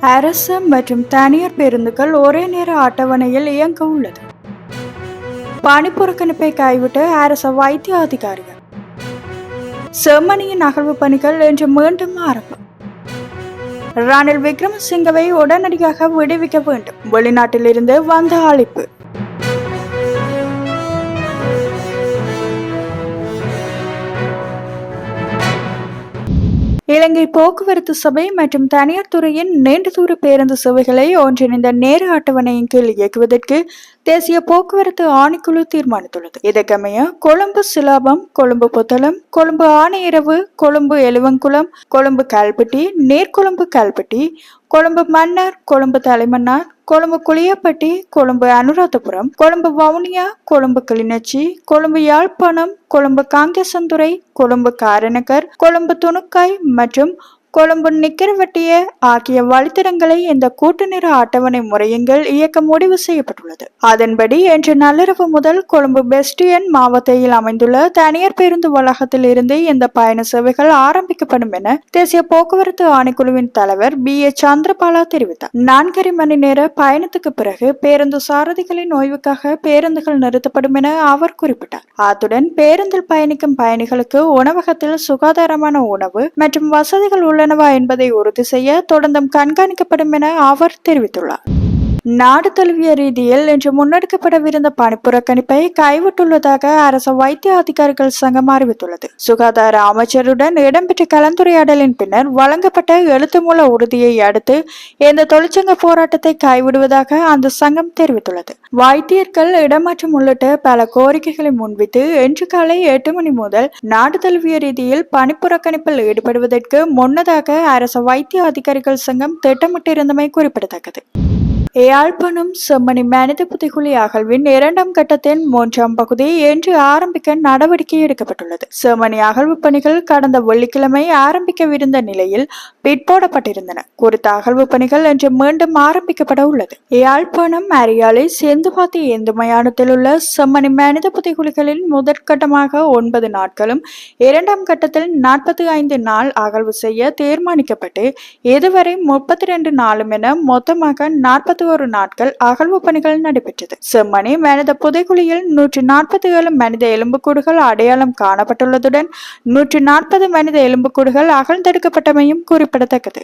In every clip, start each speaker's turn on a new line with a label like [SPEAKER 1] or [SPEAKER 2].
[SPEAKER 1] அரசு மற்றும் தனியார் பேருந்துகள் ஒரே நேர அட்டவணையில் இயங்க உள்ளது. பணி புறக்கணிப்பை கைவிட்டு அரச வைத்திய அதிகாரிகள். செம்மணியின் அகழ்வு பணிகள் இன்று மீண்டும் ஆரம்பம். ரணில் விக்ரமசிங்கவை உடனடியாக விடுவிக்க வேண்டும். வெளிநாட்டிலிருந்து வந்த அழைப்பு. இலங்கை போக்குவரத்து சபை மற்றும் தனியார் துறையின் நீண்ட தூர பேருந்து சேவைகளை ஒன்றிணைந்த நேர அட்டவணையின் கீழ் இயக்குவதற்கு தேசிய போக்குவரத்து ஆணைக்குழு தீர்மானித்துள்ளது. இதற்கமைய கொழும்பு சிலாபம் கொழும்பு புத்தளம் கொழும்பு ஆணையரவு கொழும்பு எலுவங்குளம் கொழும்பு கால்பட்டி நேர்கொழும்பு கால்பட்டி கொழும்பு மன்னார் கொழும்பு தலைமன்னார் கொழும்பு குளியப்பட்டி கொழும்பு அனுராதபுரம் கொழும்பு வவுனியா கொழும்பு கிளிநொச்சி கொழும்பு யாழ்ப்பாணம் கொழும்பு காங்கேசந்துறை கொழும்பு காரநகர் கொழும்பு துணுக்காய் மற்றும் கொழும்பு நிக்கரவட்டிய ஆகிய வழித்தடங்களை இந்த கூட்டு நிற அட்டவணை முறையங்கள் இயக்க முடிவு செய்யப்பட்டுள்ளது. அதன்படி இன்று நள்ளிரவு முதல் கொழும்பு பெஸ்டியன் மாவட்டத்தில் அமைந்துள்ள தனியார் பேருந்து வளாகத்தில் இருந்து இந்த பயண சேவைகள் ஆரம்பிக்கப்படும் என தேசிய போக்குவரத்து ஆணைக்குழுவின் தலைவர் பி. ஏ. சந்திரபாலா தெரிவித்தார். நான்கரை மணி நேர பயணத்துக்கு பிறகு பேருந்து சாரதிகளின் ஓய்வுக்காக பேருந்துகள் நிறுத்தப்படும் என அவர் குறிப்பிட்டார். அத்துடன் பேருந்தில் பயணிக்கும் பயணிகளுக்கு உணவகத்தில் சுகாதாரமான உணவு மற்றும் வசதிகள் உள்ளனவா என்பதை உறுதி செய்ய தொடர்ந்தும் கண்காணிக்கப்படும் என அவர் தெரிவித்துள்ளார். நாடு தழுவிய ரீதியில் இன்று முன்னெடுக்கப்படவிருந்த பணிப்புறக்கணிப்பை கைவிட்டுள்ளதாக அரசு வைத்திய அதிகாரிகள் சங்கம் அறிவித்துள்ளது. சுகாதார அமைச்சருடன் இடம்பெற்ற கலந்துரையாடலின் பின்னர் வழங்கப்பட்ட எழுத்துமூல உறுதியை அடுத்து இந்த தொழிற்சங்க போராட்டத்தை கைவிடுவதாக அந்த சங்கம் தெரிவித்துள்ளது. வைத்தியர்கள் இடமாற்றம் உள்ளிட்ட பல கோரிக்கைகளை முன்வைத்து இன்று காலை எட்டு மணி முதல் நாடு தழுவிய ரீதியில் பணிப்புறக்கணிப்பில் ஈடுபடுவதற்கு முன்னதாக அரசு வைத்திய அதிகாரிகள் சங்கம் திட்டமிட்டிருந்தமை குறிப்பிடத்தக்கது. யாழ்ப்பாணம் செம்மணி மனித புதைகுழி அகழ்வின் இரண்டாம் கட்டத்தின் மூன்றாம் பகுதி இன்று ஆரம்பிக்க நடவடிக்கை எடுக்கப்பட்டுள்ளது. செம்மணி அகழ்வு பணிகள் கடந்த வெள்ளிக்கிழமை ஆரம்பிக்கவிருந்த நிலையில் பிற்போடப்பட்டிருந்தன குறித்த அகழ்வு பணிகள் இன்று மீண்டும் ஆரம்பிக்கப்பட உள்ளது. யாழ்ப்பாணம் அரியாலை செந்துபாத்தி இந்து மயானத்தில் உள்ள செம்மணி மனித புதைகுழிகளில் முதற்கட்டமாக ஒன்பது நாட்களும் இரண்டாம் கட்டத்தில் நாற்பத்தி ஐந்து நாள் அகழ்வு செய்ய தீர்மானிக்கப்பட்டு இதுவரை முப்பத்தி ரெண்டு நாளும் என மொத்தமாக நாற்பத்தி ஒரு நாட்கள் அகழ்வு பணிகள் நடைபெற்றது. செம்மணி மனித புதைக்குழியில் நூற்றி நாற்பத்தி ஏழு மனித எலும்புக்கூடுகள் அடையாளம் காணப்பட்டுள்ளதுடன் நூற்றி நாற்பது மனித எலும்புக்கூடுகள் அகழ்ந்தெடுக்கப்பட்டமையும் குறிப்பிடத்தக்கது.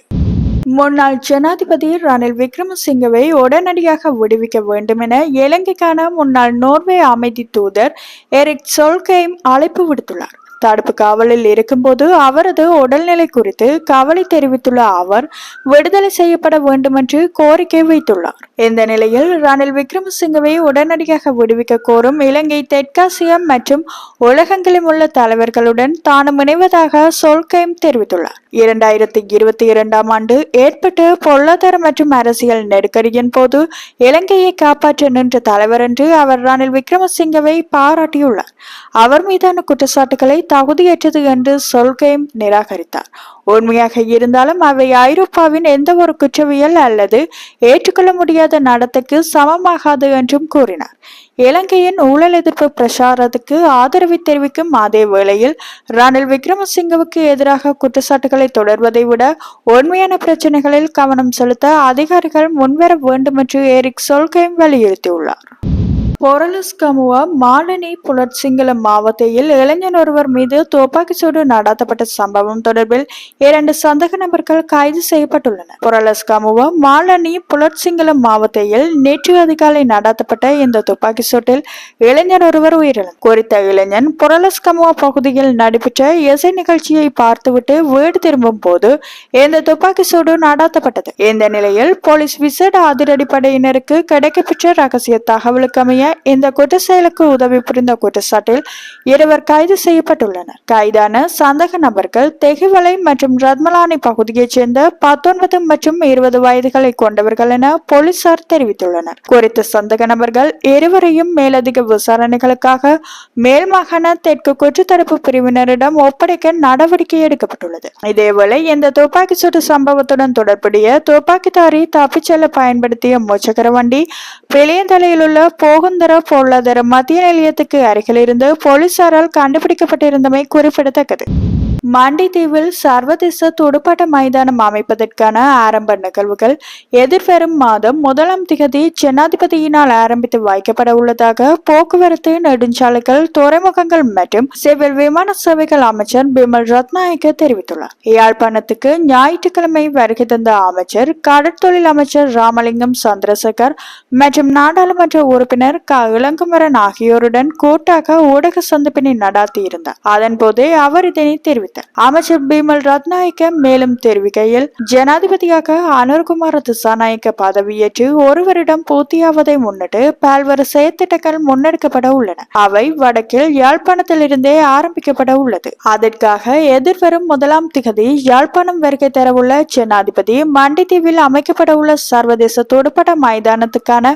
[SPEAKER 1] முன்னாள் ஜனாதிபதி ரணில் விக்ரமசிங்கவை உடனடியாக விடுவிக்க வேண்டும் என இலங்கைக்கான முன்னாள் நோர்வே அமைதி தூதர் எரிக் சொல்கெய்ம் அழைப்பு விடுத்துள்ளார். தடுப்பு காவலில் இருக்கும்போது அவரது உடல்நிலை குறித்து கவலை தெரிவித்துள்ள அவர் விடுதலை செய்யப்பட வேண்டுமென்று கோரிக்கை வைத்துள்ளார். இந்த நிலையில் ரணில் விக்ரமசிங்கவை உடனடியாக விடுவிக்க கோரும் இலங்கை தெற்காசியா மற்றும் உலகங்களில் உள்ள தலைவர்களுடன் தானும் இணைவதாக சொல்கைம் தெரிவித்துள்ளார். இரண்டாயிரத்தி இருபத்தி இரண்டாம் ஆண்டு ஏற்பட்ட பொருளாதார மற்றும் அரசியல் நெருக்கடியின் போது இலங்கையை காப்பாற்ற நின்ற தலைவர் என்று அவர் ரணில் விக்ரமசிங்கவை பாராட்டியுள்ளார். அவர் மீதான குற்றச்சாட்டுகளை தகுதியற்றது என்று சொல்கையும் நிராகரித்தார். உண்மையாக இருந்தாலும் அவை ஐரோப்பாவின் எந்த ஒரு குற்றவியல் அல்லது ஏற்றுக்கொள்ள முடியாத நடத்தைக்கு சமமாகாது என்றும் கூறினார். இலங்கையின் ஊழல் எதிர்ப்பு பிரச்சாரத்துக்கு ஆதரவை தெரிவிக்கும் அதே வேளையில் ரணில் விக்ரமசிங்கவுக்கு எதிராக குற்றச்சாட்டுகளை தொடர்வதை விட உண்மையான பிரச்சனைகளில் கவனம் செலுத்த அதிகாரிகள் முன்வர வேண்டும் என்று எரிக் சொல்கையும் வலியுறுத்தியுள்ளார். பொரலஸ்கமுவா மாலனி புலட்சிங்கள மாவட்டத்தில் இளைஞர் ஒருவர் மீது துப்பாக்கி சூடு நடாத்தப்பட்ட சம்பவம் தொடர்பில் இரண்டு சந்தக நபர்கள் கைது செய்யப்பட்டுள்ளனர். பொரலஸ்கமுவா மாலனி புலட்சிங்கள மாவட்டத்தில் நேற்று அதிகாலை நடாத்தப்பட்ட இந்த துப்பாக்கி சூட்டில் இளைஞர் ஒருவர் உயிரிழந்தார். குறித்த இளைஞன் பொரலஸ்கமுவா பகுதியில் நடைபெற்ற இசை நிகழ்ச்சியை பார்த்துவிட்டு வீடு திரும்பும் போது இந்த துப்பாக்கி சூடு நடாத்தப்பட்டது. இந்த நிலையில் போலீஸ் விசேட அதிரடிப்படையினருக்கு கிடைக்கப்பெற்ற ரகசிய தகவலுக்கமைய இந்த குற்ற செயலுக்கு உதவி புரிந்த குற்றச்சாட்டில் இருவர் கைது செய்யப்பட்டுள்ளனர். கைதான சந்தக நபர்கள் தெகுவலை மற்றும் ரத்மலானி பகுதியைச் சேர்ந்த பத்தொன்பது மற்றும் இருபது வயதுகளை கொண்டவர்கள் என போலீசார் தெரிவித்துள்ளனர். குறித்த சந்தக நபர்கள் இருவரையும் மேலதிக விசாரணைகளுக்காக மேல் மாகாண தெற்கு குற்றத்தடுப்பு பிரிவினரிடம் ஒப்படைக்க நடவடிக்கை எடுக்கப்பட்டுள்ளது. இதேவேளை இந்த துப்பாக்கி சூட்டு சம்பவத்துடன் தொடர்புடைய துப்பாக்கிதாரி தப்பிச் செல்ல பயன்படுத்திய முச்சக்கர வண்டி பிளையந்தலையில் உள்ள போகுந்த போகுந்தர பொருளாதார மத்திய நிலையத்துக்கு அருகில் இருந்து போலீசாரால் கண்டுபிடிக்கப்பட்டிருந்தமை குறிப்பிடத்தக்கது. மாண்டித்தீவில் சர்வதேச துடுப்பாட்ட மைதானம் அமைப்பதற்கான ஆரம்ப நிகழ்வுகள் எதிர்வரும் மாதம் முதலாம் திகதி ஜனாதிபதியினால் ஆரம்பித்து வைக்கப்பட உள்ளதாக போக்குவரத்து நெடுஞ்சாலைகள் துறைமுகங்கள் மற்றும் சிவில் விமான சேவைகள் அமைச்சர் பிமல் ரத்நாயக்க தெரிவித்துள்ளார். யாழ்ப்பாணத்துக்கு ஞாயிற்றுக்கிழமை வருகை தந்த அமைச்சர் கடற்தொழில் அமைச்சர் ராமலிங்கம் சந்திரசேகர் மற்றும் நாடாளுமன்ற உறுப்பினர் க இளங்குமரன் ஆகியோருடன் கூட்டாக ஊடக சந்திப்பினை நடாத்தியிருந்தார். அதன்போதே அவர் இதனை தெரிவித்தார். அமைச்சர் பீமல் ரத்நாயக்க மேலும் தெரிவிக்கையில் ஜனாதிபதியாக அனுர்குமார திசாநாயக்க பதவியேற்று ஒருவரிடம் பூர்த்தியாவதை முன்னிட்டு பல்வேறு செயற்திட்டங்கள் முன்னெடுக்கப்பட உள்ளன. அவை வடக்கில் யாழ்ப்பாணத்திலிருந்தே ஆரம்பிக்கப்பட உள்ளது. அதற்காக எதிர்வரும் முதலாம் திகதி யாழ்ப்பாணம் வருகை தரவுள்ள ஜனாதிபதி மண்டித்தீவில் அமைக்கப்பட உள்ள சர்வதேச தொடுபட மைதானத்துக்கான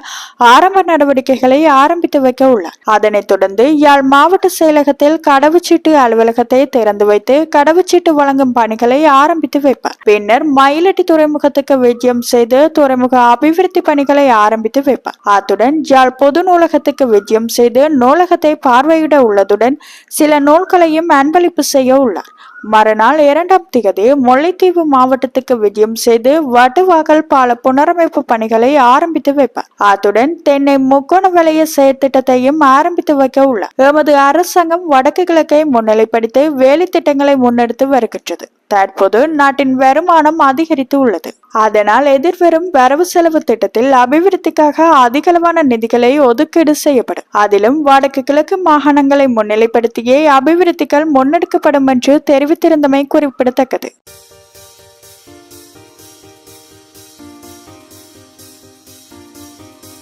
[SPEAKER 1] ஆரம்ப நடவடிக்கைகளை ஆரம்பித்து வைக்க உள்ளார். அதனைத் தொடர்ந்து யாழ் மாவட்ட செயலகத்தில் கடவுச்சீட்டு அலுவலகத்தை திறந்து வைத்து கடவுச்சீட்டு வழங்கும் பணிகளை ஆரம்பித்து வைப்பார். பின்னர் மயிலட்டி துறைமுகத்துக்கு விஜயம் செய்து துறைமுக அபிவிருத்தி பணிகளை ஆரம்பித்து வைப்பார். அத்துடன் யாழ் பொது நூலகத்துக்கு விஜயம் செய்து நூலகத்தை பார்வையிட உள்ளதுடன் சில நூல்களையும் அன்பளிப்பு செய்ய உள்ளார். மறுநாள் இரண்டாம் திகதி முல்லைத்தீவு மாவட்டத்துக்கு விஜயம் செய்து வடுவாகல் பால புனரமைப்பு பணிகளை ஆரம்பித்து வைப்பார். அத்துடன் தென்னை முக்கோண வலைய செயற்திட்டத்தையும் ஆரம்பித்து வைக்க உள்ளார். எமது அரசாங்கம் வடக்கு கிழக்கை முன்னிலைப்படுத்தி வேலை திட்டங்களை முன்னெடுத்து வருகின்றது. தற்போது நாட்டின் வருமானம் அதிகரித்து உள்ளது. அதனால் எதிர்வரும் வரவு செலவு திட்டத்தில் அபிவிருத்திக்காக அதிகளவான நிதிகளை ஒதுக்கீடு செய்யப்படும். அதிலும் வடக்கு கிழக்கு மாகாணங்களை முன்னிலைப்படுத்தியே அபிவிருத்திகள் முன்னெடுக்கப்படும் என்று தெரிவித்திருந்தமை குறிப்பிடத்தக்கது.